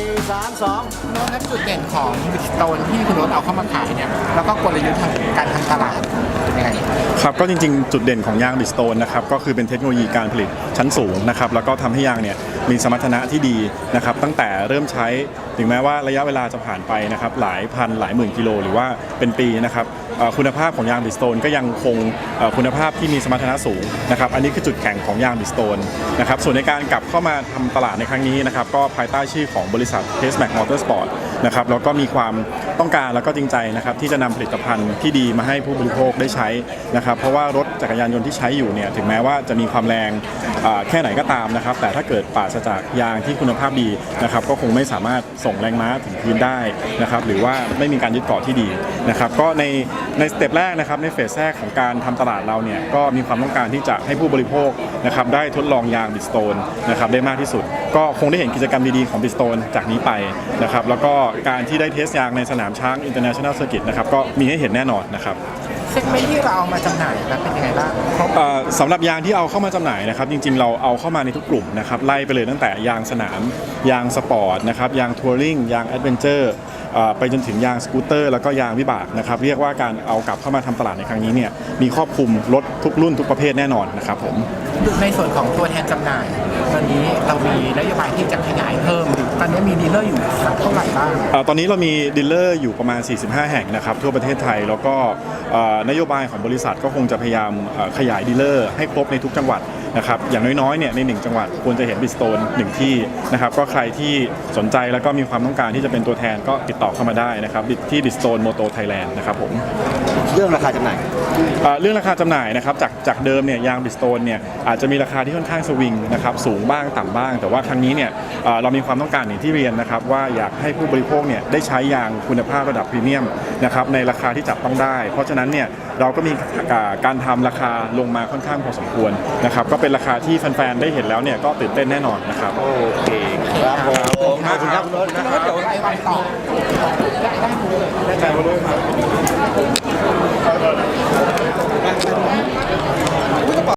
แล้วจุดเด่นของบิสโตนที่คุณรถเอาเข้ามาขายเนี่ยแล้วก็กลยุทธ์ทางการทำตลาดเป็นยังไงครับก็จริงๆ จุดเด่นของยางบิสโตนนะครับก็คือเป็นเทคโนโลยีการผลิตชั้นสูงนะครับแล้วก็ทำให้ยางเนี่ยมีสมรรถนะที่ดีนะครับตั้งแต่เริ่มใช้ถึงแม้ว่าระยะเวลาจะผ่านไปนะครับหลายพันหลายหมื่นกิโลหรือว่าเป็นปีนะครับเอ่อ คุณภาพของยางบิสโตนก็ยังคงคุณภาพที่มีสมรรถนะสูงนะครับอันนี้คือจุดแข็งของยางบิสโตนนะครับส่วนในการกลับเข้ามาทำตลาดในครั้งนี้นะครับก็ภายใต้ชื่อของบริษัท t e s m a c Motorsport นะครับแล้วก็มีความต้องการแล้วก็จริงใจนะครับที่จะนำผลิตภัณฑ์ที่ดีมาให้ผู้บริโภคได้ใช้นะครับเพราะว่ารถจักรยานยนต์ที่ใช้อยู่เนี่ยถึงแม้ว่าจะมีความแรงแค่ไหนก็ตามนะครับแต่ถ้าเกิดปราศจากยางที่คุณภาพดีนะครับก็คงไม่สามารถส่งแรงม้าถึงพื้นได้นะครับหรือว่าไม่มีการยึดเกาะที่ดีนะครับก็ใน ในสเต็ปแรกนะครับในเฟสแรกของการทำตลาดเราเนี่ยก็มีความต้องการที่จะให้ผู้บริโภคนะครับได้ทดลองยางบิสโตนนะครับได้มากที่สุด ก็คงได้เห็นกิจกรรมดีๆของบิสโตนจากนี้ไปนะครับแล้วก็การที่ได้เทสยางในสนามช้าง International Circuit นะครับก็มีให้เห็นแน่นอนนะครับเซกเมนต์ที่เราเอามาจำหน่ายนะเป็นยังไงบ้างครบเอ่อสำหรับยางที่เอาเข้ามาจำหน่ายนะครับ จริงๆ เราเอาเข้ามาในทุกกลุ่มนะครับไล่ไปเลยตั้งแต่ยางสนาม ยางสปอร์ตนะครับยางทัวริงยางแอดเวนเจอร์ ไปจนถึงยางสกูตเตอร์ แล้วก็ยางวิบากนะครับเรียกว่าการเอากลับเข้ามาทำตลาดในครั้งนี้เนี่ยมีครอบคลุมรถทุกรุ่นทุกประเภทแน่นอนนะครับผมในส่วนของตัวแทนจำหน่าย ตอนนี้เรามีนโยบายที่จะขยายเพิ่ม ตอนนี้มีดีลเลอร์อยู่สักเท่าไหร่บ้างเอ่อตอนนี้เรามีดีลเลอร์อยู่ประมาณ 45 แห่งนะครับทั่วประเทศไทยแล้วก็เอ่อนโยบายของบริษัทก็คงจะพยายามเอ่อขยายดีลเลอร์ให้ครบในทุกจังหวัด นะครับอย่างน้อยๆเนี่ยในหนึ่งจังหวัดควรจะเห็นบิสโตนหนึ่งที่นะครับก็ใครที่สนใจแล้วก็มีความต้องการที่จะเป็นตัวแทนก็ติดต่อเข้ามาได้นะครับที่บิสโตนโมโตไทยแลนด์นะครับผมเรื่องราคาจำหน่ายเอ่อเรื่องราคาจำหน่ายนะครับจากจากเดิมเนี่ยยางบิสโตนเนี่ยอาจจะมีราคาที่ค่อนข้างสวิงนะครับสูงบ้างต่ำบ้าง แต่ว่าครั้งนี้เนี่ยเอ่อเรามีความต้องการอย่างที่เรียนนะครับว่าอยากให้ผู้บริโภคเนี่ยได้ใช้ยางคุณภาพระดับพรีเมียมนะครับในราคาที่จับต้องได้ เพราะฉะนั้นเนี่ยเราก็มีอ่าการทำราคาลงมาค่อนข้างพอสมควรนะครับก็เป็นราคาที่แฟนๆได้เห็นแล้วเนี่ยก็ตื่นเต้นแน่นอนนะครับโอเคครับผมขอบคุณครับคุณรถนะคแล้รัวบเดี๋ยวรายวันต่อได้ได้เลย